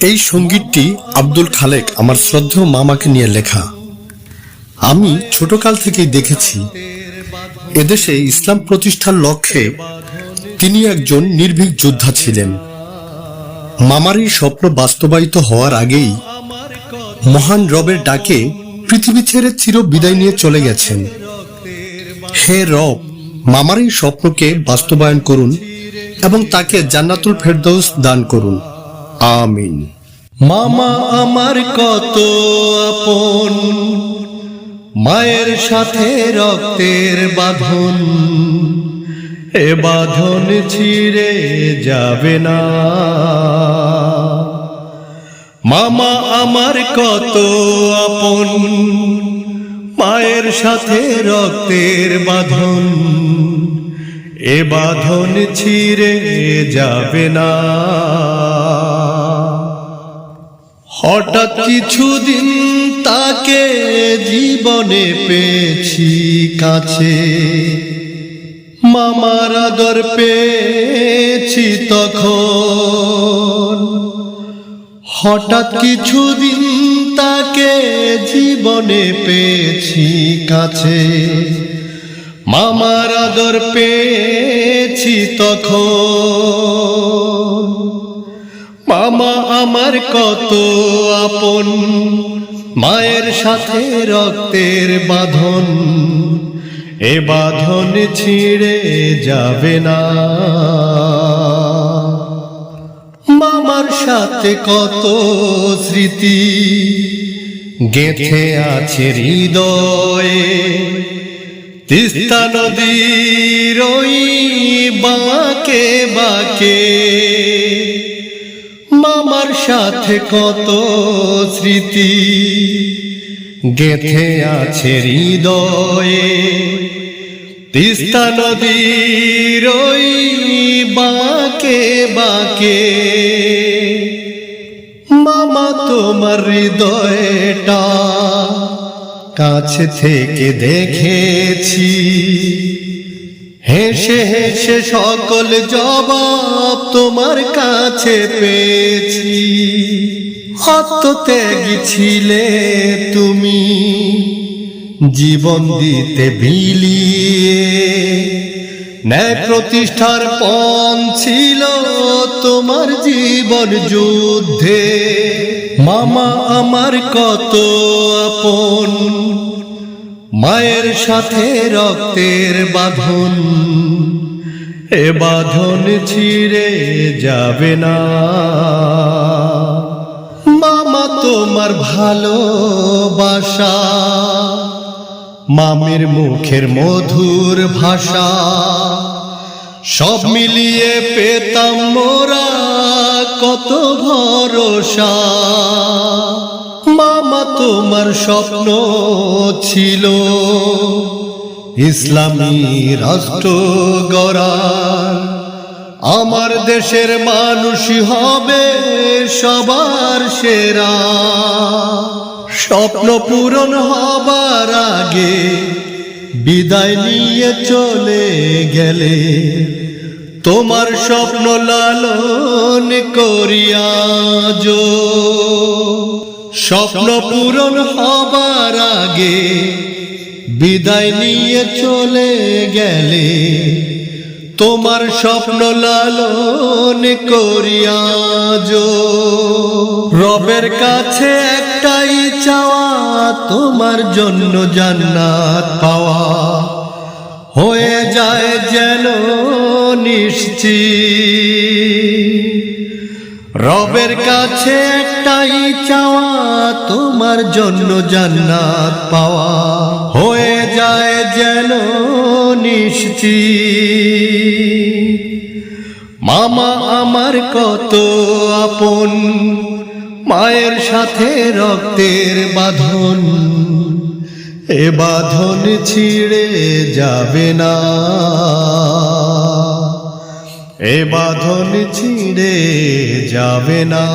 এই সঙ্গীতটি আব্দুল খালেক, আমার শ্রদ্ধেয় মামাকে নিয়ে লেখা। আমি ছোটকাল থেকেই দেখেছি, এদেশে ইসলাম প্রতিষ্ঠার লক্ষ্যে তিনি একজন নির্ভীক যোদ্ধা ছিলেন। মামার এই স্বপ্ন বাস্তবায়িত হওয়ার আগেই মহান রবের ডাকে পৃথিবী ছেড়ে চির বিদায় নিয়ে চলে গেছেন। হে রব, মামার এই স্বপ্নকে বাস্তবায়ন করুন এবং তাকে জান্নাতুল ফেরদৌস দান করুন। আমিন। মামা আমার কত আপন, মায়ের সাথে রক্তের বাঁধন। এ বাঁধন ছিঁড়ে যাবে না। মামা আমার কত আপন, মায়ের সাথে রক্তের বাঁধন। এ বাঁধন ছিঁড়ে যাবে না। হঠাৎ কিছুদিন তাকে জীবনে পেয়েছি কাছে। মামার আদর পেয়েছি তখন। হঠাৎ কিছুদিন তাকে জীবনে পেয়েছি কাছে। মামার আদর পেয়েছি তখন। মামা আমার কত আপন। মায়ের সাথে রক্তের বাঁধন, এ বাঁধন ছিঁড়ে যাবে না। মামার সাথে কত স্মৃতি, গেথে আছে হৃদয়ে। তিস্তা নদীর বাঁকে বাঁকে মামার সাথে কত স্মৃতি। গেথে আছে হৃদয়ে তিস্তা নদীর বাঁকে বাঁকে। মামা, তোমার হৃদয়টা কাছে থেকে দেখেছি। হেসে হেসে সকল জবাব তোমার কাছে পেয়েছি। আত্মত্যাগী ছিলে তুমি, জীবন দিতে বিলিয়ে। ন্যায় প্রতিষ্ঠার পণ ছিল তোমার জীবন যুদ্ধে। মামা আমার কত আপন মায়ের সাথে রক্তের বাঁধন, এ বাঁধন ছিঁড়ে যাবে না। মামা তোমার ভালোবাসা, মামের মুখের মধুর ভাষা, সব মিলিয়ে পেতাম মোরা কত ভরসা। মামা তোমার স্বপ্ন ছিল ইসলামী রাষ্ট্র গড়ার। আমার দেশের মানুষই হবে সবার সেরা। স্বপ্ন পূরণ হবার আগে বিদায় নিয়ে চলে গেলে তোমার স্বপ্ন লালন করিয়াজ স্বপ্ন পূরণ হবার আগে বিদায় নিয়ে চলে গেলে তোমার স্বপ্ন লালন করিয়াজ রবের কাছে একটাই চাওয়া, তোমার জন্য জান্নাত পাওয়া। হয়ে যায় যেন নিশ্চিত। রবের কাছে একটাই চাওয়া, তোমার জন্য জান্নাত পাওয়া। হয়ে যায় যেন নিশ্চিত। মামা আমার কত আপন, মায়ের সাথে রক্তের বাঁধন। এ বাঁধন ছিঁড়ে যাবে না। এ বাঁধন ছিঁড়ে যাবে না।